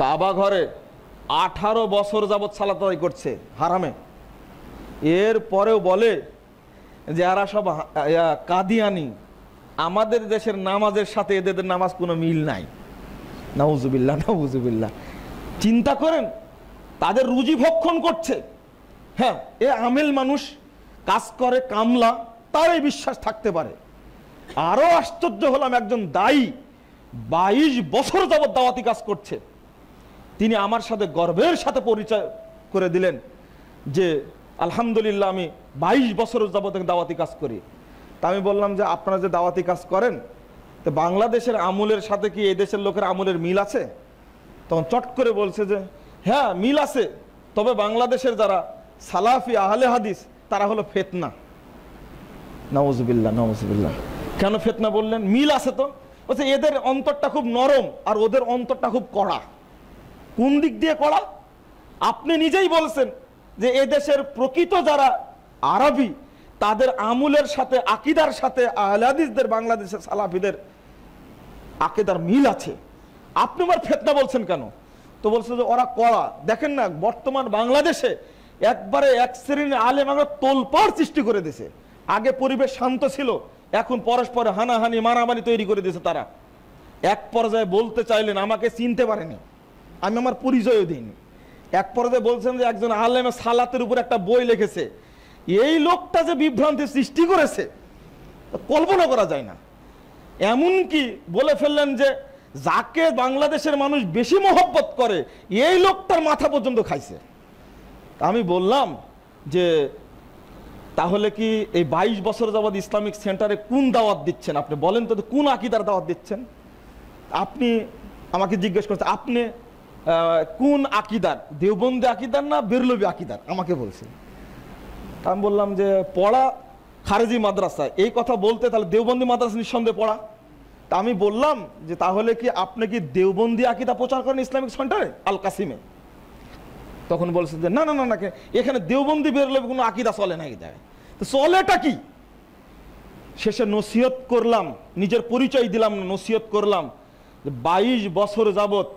কাবা ঘরে আঠারো বছর যাবৎ সালাত আদায় করছে, হারামে। এর পরেও বলে যে, এরা সব কাদিয়ানি। আমাদের দেশের নামাজের সাথে এদের নামাজ কোনো মিল নাই। নাউজুবিল্লাহ নাউজুবিল্লাহ। চিন্তা করেন, তাদের রুজি ভক্ষণ করছে। হ্যাঁ এ আমেল মানুষ, কাজ করে, কামলা তার এই বিশ্বাস থাকতে পারে। আরও আশ্চর্য হলাম, একজন দায়ী বাইশ বছর যাবৎ দাওয়াতি কাজ করছে। তিনি আমার সাথে গর্বের সাথে পরিচয় করে দিলেন যে, আলহামদুলিল্লাহ, আমি বাইশ বছর যাবত দাওয়াতি কাজ করি। তা আমি বললাম যে, আপনারা যে দাওয়াতি কাজ করেন, তো বাংলাদেশের আমুলের সাথে কি এই দেশের লোকের আমুলের মিল আছে? তখন চট করে বলছে যে হ্যাঁ মিল আছে। তবে বাংলাদেশের যারা সালাফি, আহলে হাদিস, তারা হলো ফেতনা। নওয়াজবিল্লা নওয়াজবিল্লা কেন ফেতনা বললেন? মিল আছে তো। বলছে, এদের অন্তরটা খুব নরম আর ওদের অন্তরটা খুব কড়া। কোন দিক দিয়ে কড়া আপনি নিজেই বলছেন যে এদেশের প্রকৃত যারা আরবি, তাদের আমুলের সাথে, আকিদার সাথে, আহলাদিসদের, বাংলাদেশের সালাফিদের আকিদার মিল আছে। আপনি আমার ফেতনা বলছেন কেন? তো বলছে যে ওরা কড়া। দেখেন না, বর্তমান বাংলাদেশে একবারে এক শ্রেণির আলেম আমরা তোলপাড় সৃষ্টি করে দিছে। আগে পরিবেশ শান্ত ছিল, এখন পরস্পর হানাহানি, মারামারি তৈরি করে দিয়েছে তারা। এক পর্যায়ে বলতে চাইলেন, আমাকে চিনতে পারেনি। আমি আমার পরিচয়ও দিইনি। এক পর্যায়ে বলছেন যে একজন আলেমে সালাতের উপর একটা বই লিখেছে। এই লোকটা যে বিভ্রান্তি সৃষ্টি করেছে, কল্পনা করা যায় না। এমনকি বলে ফেললেন যে, যাকে বাংলাদেশের মানুষ বেশি মহব্বত করে, এই লোকটার মাথা পর্যন্ত খাইছে। আমি বললাম যে, তাহলে কি এই বাইশ বছর যাবৎ ইসলামিক সেন্টারে কোন দাওয়াত দিচ্ছেন আপনি? বলেন তো কোন আকিদার দাওয়াত দিচ্ছেন? আপনি আমাকে জিজ্ঞেস করছেন, আপনি কোন আকিদার? দেওবন্দি আকিদার না বেরলবি আকিদার? আমাকে বলছেন তা আমি বললাম যে, পড়া খারেজি মাদ্রাসা। এই কথা বলতে তাহলে দেওবন্দি মাদ্রাসা নিঃসন্দেহে পড়া। তা আমি বললাম যে, তাহলে কি আপনি কি দেওবন্দি আকিদা প্রচার করেন ইসলামিক সেন্টারে? আল কাসিমে তখন বলছে যে, না না না না এখানে দেওবন্দি বেরোলে কোনো আকিদা চলে না জায়গায়। তো চলেটা কি? শেষে নসিহত করলাম, নিজের পরিচয় দিলাম, নসিহত করলাম বাইশ বছর যাবত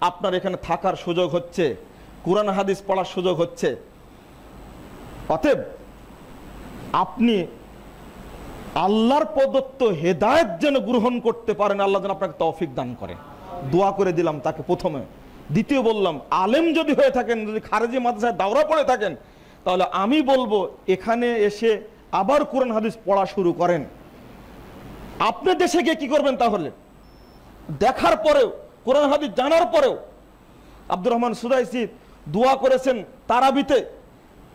আপনার এখানে থাকার সুযোগ হচ্ছে, কোরআন হাদিস পড়ার সুযোগ হচ্ছে। অতএব, আপনি আল্লাহর প্রদত্ত হেদায়েত যেন গ্রহণ করতে পারেন, আল্লাহ যেন আপনাকে তৌফিক দান করে। দোয়া করে দিলাম তাকে প্রথমে। দ্বিতীয় বললাম, আলেম যদি হয়ে থাকেন, যদি খারেজি মাদ্রাসায় দাওরা পড়ে থাকেন, তাহলে আমি বলব, এখানে এসে আবার কোরআন হাদিস পড়া শুরু করেন। আপনি দেশে গিয়ে কি করবেন তাহলে? দেখার পরেও কোরআন হাদিস জানার পরেও আব্দুর রহমান সুদাইসি দোয়া করেছেন তারাবিতে,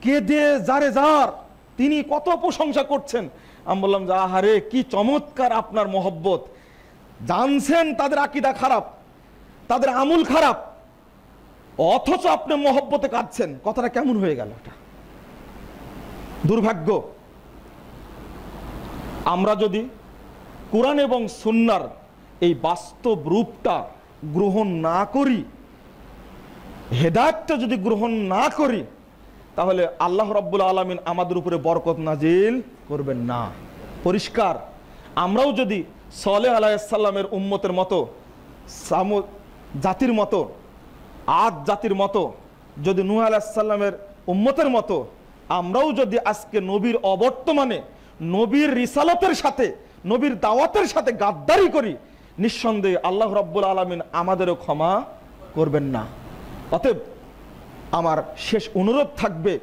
কে দে যারে যার, তিনি কত প্রশংসা করছেন। আমি বললাম যে, আহারে, কি চমৎকার আপনার মহব্বত। জানছেন তাদের আকিদা খারাপ, তাদের আমুল খারাপ, অথচ আপনি মহব্বতে কাঁদছেন। কথাটা কেমন হয়ে গেল এটা? দুর্ভাগ্য, আমরা যদি কোরআন এবং সুন্নার এই বাস্তব রূপটা গ্রহণ না করি, হেদায়তটা যদি গ্রহণ না করি, তাহলে আল্লাহ রব্বুল আলমিন আমাদের উপরে বরকত নাজিল করবেন না। পরিষ্কার, আমরাও যদি সলে আলাইসাল্লামের উম্মতের মতো, সামু, জাতির মতো, আদ জাতির মতো, যদি নূহ আলাইসাল্লামের উম্মতের মতো, আমরাও যদি আজকে নবীর অবর্তমানে, নবীর রিসালতের সাথে, নবীর দাওয়াতের সাথে গাদ্দারি করি নিঃসন্দেহে আল্লাহ রব্বুল আলমিন আমাদেরও ক্ষমা করবেন না। অতএব আমার শেষ অনুরোধ থাকবে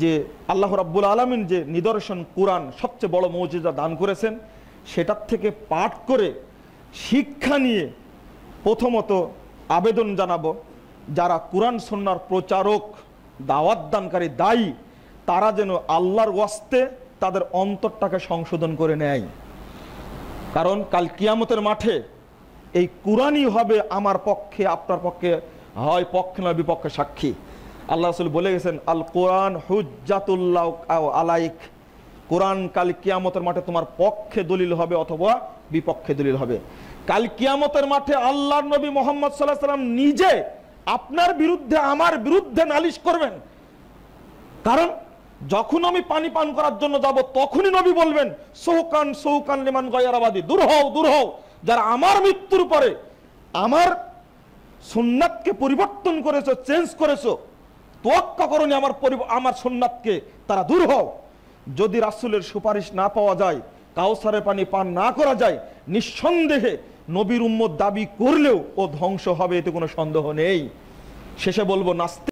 যে আল্লাহ রাব্বুল আলমিন যে নিদর্শন কোরআন সবচেয়ে বড় মৌজিজা দান করেছেন, সেটার থেকে পাঠ করে শিক্ষা নিয়ে প্রথমত আবেদন জানাব, যারা কোরআন সন্ন্যার প্রচারক, দাওয়াত দানকারী, দায়ী, তারা যেন আল্লাহর ওয়াস্তে তাদের অন্তরটাকে সংশোধন করে নেয়। কারণ কাল কিয়ামতের মাঠে এই কোরআনই হবে আমার পক্ষে, আপনার পক্ষে হয় পক্ষে নয়, বিপক্ষে সাক্ষী। আল্লাহ রসুল বলে গেছেন, আল কোরআন হুজ্জাতুল্লাহ আলাইক। কোরআন কাল কিয়ামতের মাঠে তোমার পক্ষে দলিল হবে অথবা বিপক্ষে দলিল হবে। কাল কিয়ামতের মাঠে আল্লাহ নবী মোহাম্মদ সাল্লাহ সাল্লাম নিজে আপনার বিরুদ্ধে, আমার বিরুদ্ধে নালিশ করবেন। কারণ যখন আমি পানি পান করার জন্য যাব, তখনই নবী বলবেন, সৌকান সৌকান লিমান গয়ারাবাদী, দূর হও দূর হও। যারা আমার মৃত্যুর পরে আমার সুন্নাতকে পরিবর্তন করেছ চেঞ্জ করেছ, তোয়াক্কা করনি আমার আমার সুন্নাতকে, তারা দূর হও। যদি রাসূলের সুপারিশ না পাওয়া যায়, কাউসারের পানি পান না করা যায়, নিঃসন্দেহে নবীর উম্মত দাবি করলেও ও ধ্বংস হবে, এতে কোনো সন্দেহ নেই। শেষে বলব, নাস্তিক